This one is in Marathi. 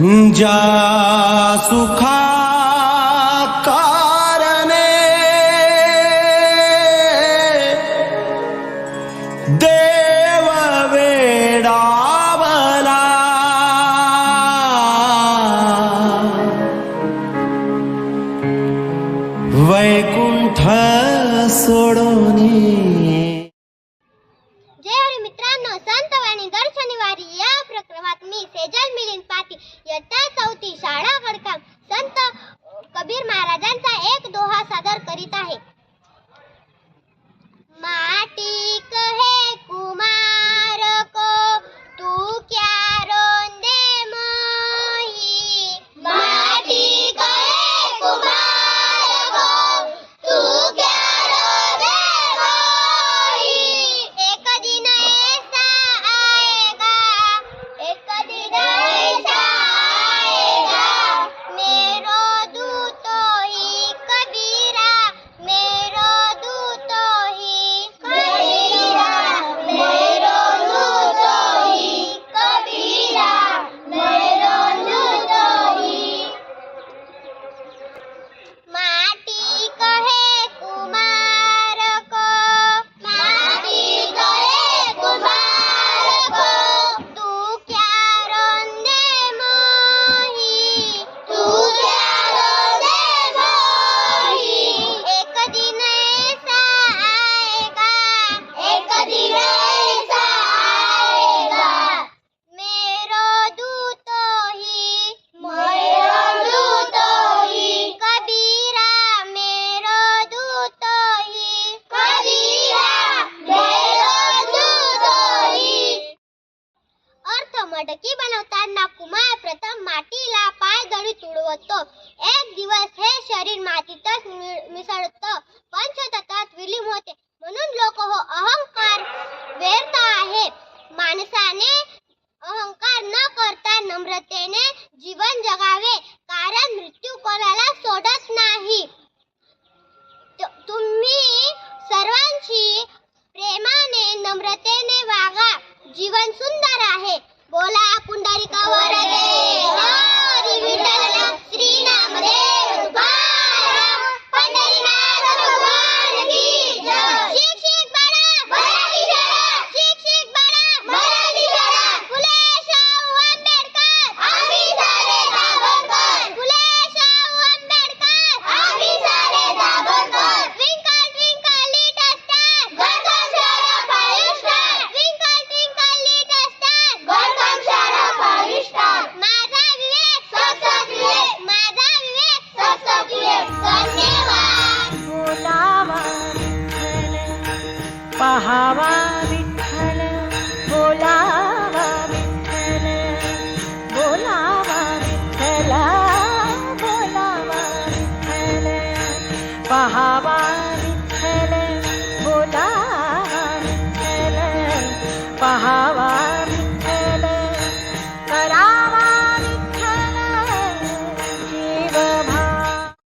ज्या सुखा कारणे देव वेडावला। वैकुंठ सोडोनी कबीर महाराजांचा एक दोहा सादर करीत आहे. ઉજવતો एक दिवस हे शरीर मातीतच मिसळतं. पंचतत्वात विलीन होते. म्हणून लोक हो अहंकार व्यर्थ आहे. माणसाने अहंकार न करता नम्रतेने जीवन जगावे. कारण मृत्यू कोणाला सोडत नाही. तुम्ही सर्वांची प्रेमाने, नम्रतेने वागा. जीवन सुंदर आहे. बोला, पुंडलिका वरदे. पहावा विठ्ठल बोलावा विठ्ठल बोलावा विठ्ठला बोलावा विठ्ठल. पहावा